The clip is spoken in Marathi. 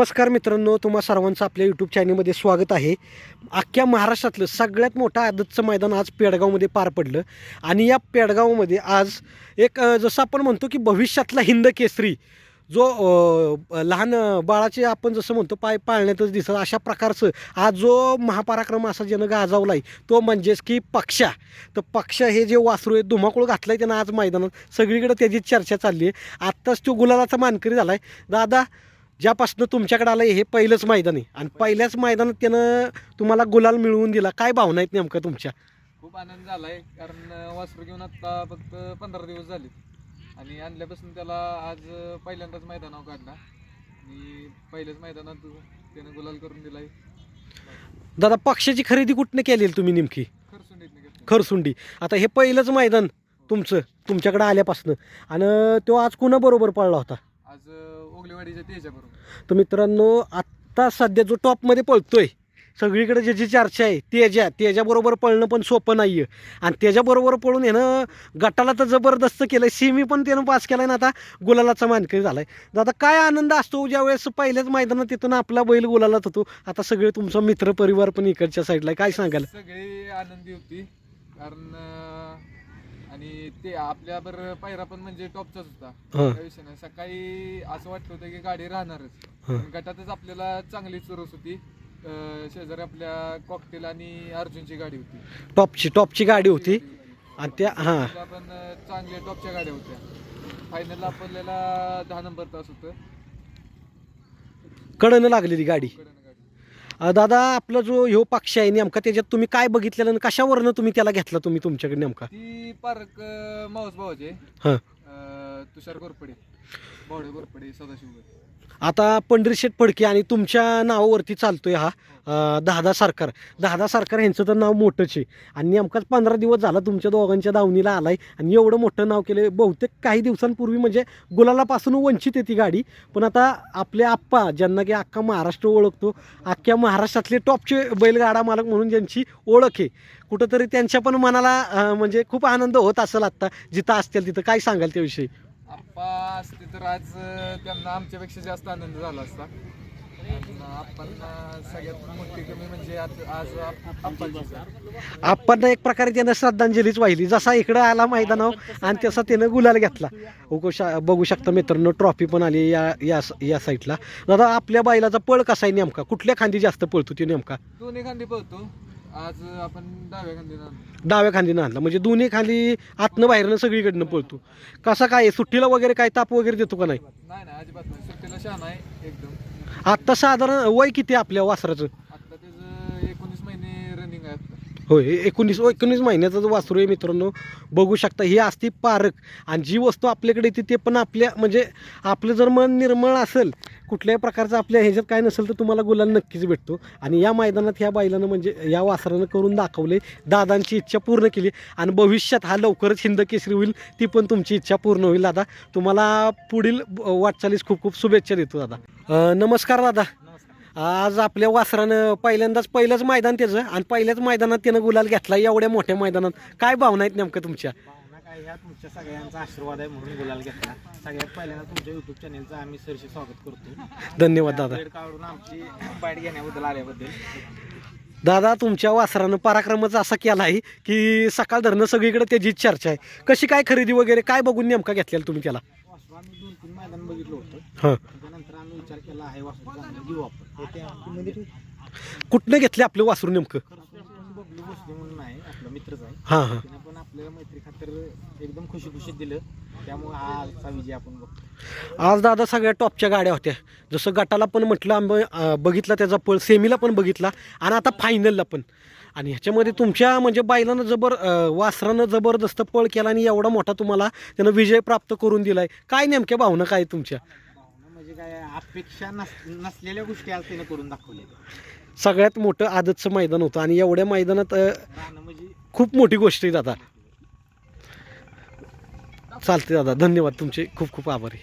नमस्कार मित्रांनो तुम्हा सर्वांचं आपल्या यूट्यूब चॅनलमध्ये स्वागत आहे. अख्ख्या महाराष्ट्रातलं सगळ्यात मोठं आदतचं मैदान आज पेडगावमध्ये पार पडलं. आणि या पेडगावमध्ये आज एक जसं आपण म्हणतो की भविष्यातला हिंद केसरी जो लहान बाळाचे आपण जसं म्हणतो पाय पाळण्यातच दिसत अशा प्रकारचं आज जो महापराक्रम असा ज्यानं गाजावला आहे तो म्हणजेच की पक्षा. तर पक्षा हे जे वासरू आहे धुमाकूळ घातलं आहे त्यानं आज मैदानात. सगळीकडे त्याची चर्चा चालली आहे. आत्ताच तो गुलालाचा मानकरी झाला आहे दादा ज्यापासून तुमच्याकडे आलं हे पहिलंच मैदान आहे. आणि पहिल्याच मैदानात त्यानं तुम्हाला गुलाल मिळवून दिला. काय भावना आहेत नेमकं तुमच्या? खूप आनंद झालाय. कारण वासरू घेऊन आता फक्त पंधरा दिवस झाले आणि आणल्यापासून त्याला आज पहिल्यांदाच मैदानावर काढला. आणि पहिल्याच मैदानात त्यानं गुलाल करून दिलाय. दादा पक्षाची खरेदी कुठनं केलेली तुम्ही नेमकी? नाही खरसुंडी. आता हे पहिलंच मैदान तुमचं तुमच्याकडे आल्यापासून. आणि तो आज कुणाबरोबर पळला होता? आज ओगलेवाडीच्या तर मित्रांनो आत्ता सध्या जो टॉपमध्ये पळतोय सगळीकडे ज्याची चर्चा आहे तेजा तेजाबरोबर पळणं पण सोपं नाही आहे आणि त्याच्याबरोबर पळून यानं गटाला तर जबरदस्त केलं आहे सिमी पण त्यानं पास केला आहे ना आता गुलालाचा मानकरी झाला आहे दादा काय आनंद असतो ज्यावेळेस पहिल्याच मैदानात तिथून आपला बैल गुलालात होतो. आता सगळे तुमचा मित्र परिवार पण इकडच्या साईडला काय सांगाल? सगळी आनंदी होती. कारण आणि ते आपल्याबर पायरा पण म्हणजे टॉपचाच होता. हां. नाही. सकाळी असं वाटत होतं की गाडी राहणारच. हां. पण गटातच आपल्याला चांगली चुरस होती. अं, शेजारी आपल्या कॉकटेल आणि अर्जुनची गाडी होती. टॉपची टॉपची गाडी होती. आणि त्या हां. त्या पण अं, चांगल्या टॉपच्या गाड्या होत्या. फायनल आपल्याला दहा नंबर तास होतं. कडनं लागलेली गाडी. दादा आपला जो ह्यो पक्ष आहे नेमका त्याच्यात तुम्ही काय बघितलेलं आणि कशावरनं तुम्ही त्याला घेतला तुम्ही तुमच्याकडे नेमका? ती पार्क माऊस भावाचे हां. तुषार गोरपडे बावडे गोरपडे सदाशिव आता पंढरीशेठ फडके आणि तुमच्या नावावरती चालतोय हा दहादा सरकार. दहादा सरकार यांचं तर नाव मोठंच आहे. आणि नेमकाच पंधरा दिवस झाला तुमच्या दोघांच्या दावणीला आलाय. आणि एवढं मोठं नाव केलं बहुतेक काही दिवसांपूर्वी म्हणजे गुलालापासून वंचित आहे ती गाडी. पण आता आपले आप्पा ज्यांना की अख्खा महाराष्ट्र ओळखतो अख्ख्या महाराष्ट्रातले टॉपचे बैलगाडा मालक म्हणून ज्यांची ओळख आहे. कुठंतरी त्यांच्या पण मनाला म्हणजे खूप आनंद होत असेल आत्ता जिथं असतील तिथं. काय सांगाल त्याविषयी? आप्पा असते तर आज त्यांना आमच्यापेक्षा जास्त आनंद झाला असता. आपण सगळ्यात मोठी कमी म्हणजे आज. आपण एक प्रकारे त्यानं श्रद्धांजलीच वाहिली. जसा इकडं आला मैदानावर आणि तसा त्यानं गुलाल घेतला. शा बघू शकता मित्रांनो ट्रॉफी पण आली या या या साईडला. दादा आपल्या बैलाचा पळ कसा आहे नेमका? कुठल्या खांदी जास्त पळतो तो नेमका? दोन्ही खांदी पळतो. आज आपण डाव्या खांदीनं. डाव्या खांदीनं आणला. म्हणजे दोन्ही खांदी आतनं बाहेरनं सगळीकडनं पळतो. कसा काय आहे? सुट्टीला वगैरे काय ताप वगैरे देतो का नाही? नाही नाही अजिबात नाही. सुट्टीला छान आहे एकदम. आत्ता साधारण वय किती आहे आपल्या वासराचं आता त्याचं एकोणीस महिने रनिंग आहे आता. होय एकोणीस एकोणीस महिन्याचं जो वासरू आहे मित्रांनो बघू शकता ही असती पारक आणि जी वस्तू आपल्याकडे येते ते पण आपल्या म्हणजे आपलं जर मन निर्मळ असेल कुठल्याही प्रकारचं आपल्या ह्याच्यात काय नसेल तर तुम्हाला गुलाल नक्कीच भेटतो. आणि या मैदानात ह्या बैलानं म्हणजे या वासरानं करून दाखवले दादांची इच्छा पूर्ण केली. आणि भविष्यात हा लवकरच हिंद केसरी होईल ती पण तुमची इच्छा पूर्ण होईल दादा. तुम्हाला पुढील वाटचालीस खूप खूप शुभेच्छा देतो दादा. नमस्कार दादा. आज आपल्या वासरानं पहिल्यांदाच पहिलंच मैदान त्याचं आणि पहिल्याच मैदानात त्यानं गुलाल घेतला एवढ्या मोठ्या मैदानात. काय भावना आहेत नेमकं तुमच्या? भावना काय ह्या तुमच्या सगळ्यांचा आशीर्वाद आहे म्हणून गुलाल घेतला. सगळ्यात पहिल्यांदा तुमच्या युट्यूब चॅनेलचं आम्ही सरशी स्वागत करतो धन्यवाद दादा. काढून आमची बाईट घेण्याबद्दल आल्याबद्दल. दादा तुमच्या वासरानं पराक्रमच असा केला आहे की सकाळ धरणं सगळीकडे त्याचीच चर्चा आहे. कशी काय खरेदी वगैरे काय बघून नेमका घेतलेला तुम्ही त्याला? वासरू आम्ही दोन तीन मैदान बघितलं होतं. हां. विचार केला आहे वासरू चांगलं घेऊ आपण ते त्या मध्ये कुठनं घेतले आपलं वासरू नेमकं? बबलू भोसले म्हणून आहे आपला मित्रच आहे हां हां. त्याने पण आपल्याला मैत्री खातर एकदम खुशी खुशीत दिलं. त्यामुळे हा आजचा विजय आपण बघतो. आज दादा सगळ्या टॉपच्या गाड्या होत्या. जसं गटाला पण म्हटलं आम्ही अं, बघितला त्याचा पळ सेमीला पण बघितला आणि आता फायनलला पण. आणि ह्याच्यामध्ये तुमच्या म्हणजे बैलानं जबर अं, वासरानं जबरदस्त पळ केला आणि एवढा मोठा तुम्हाला त्यानं विजय प्राप्त करून दिलाय. काय नेमक्या भावना काय तुमच्या? म्हणजे काय अपेक्षा नस नसलेल्या गोष्टी आज त्याने करून दाखवल्या. सगळ्यात मोठं आदतचं मैदान होतं आणि एवढ्या मैदानात अं, म्हणजे खूप मोठी गोष्ट आहे दादा. चालते दादा धन्यवाद तुमचे. खूप खूप आभारी.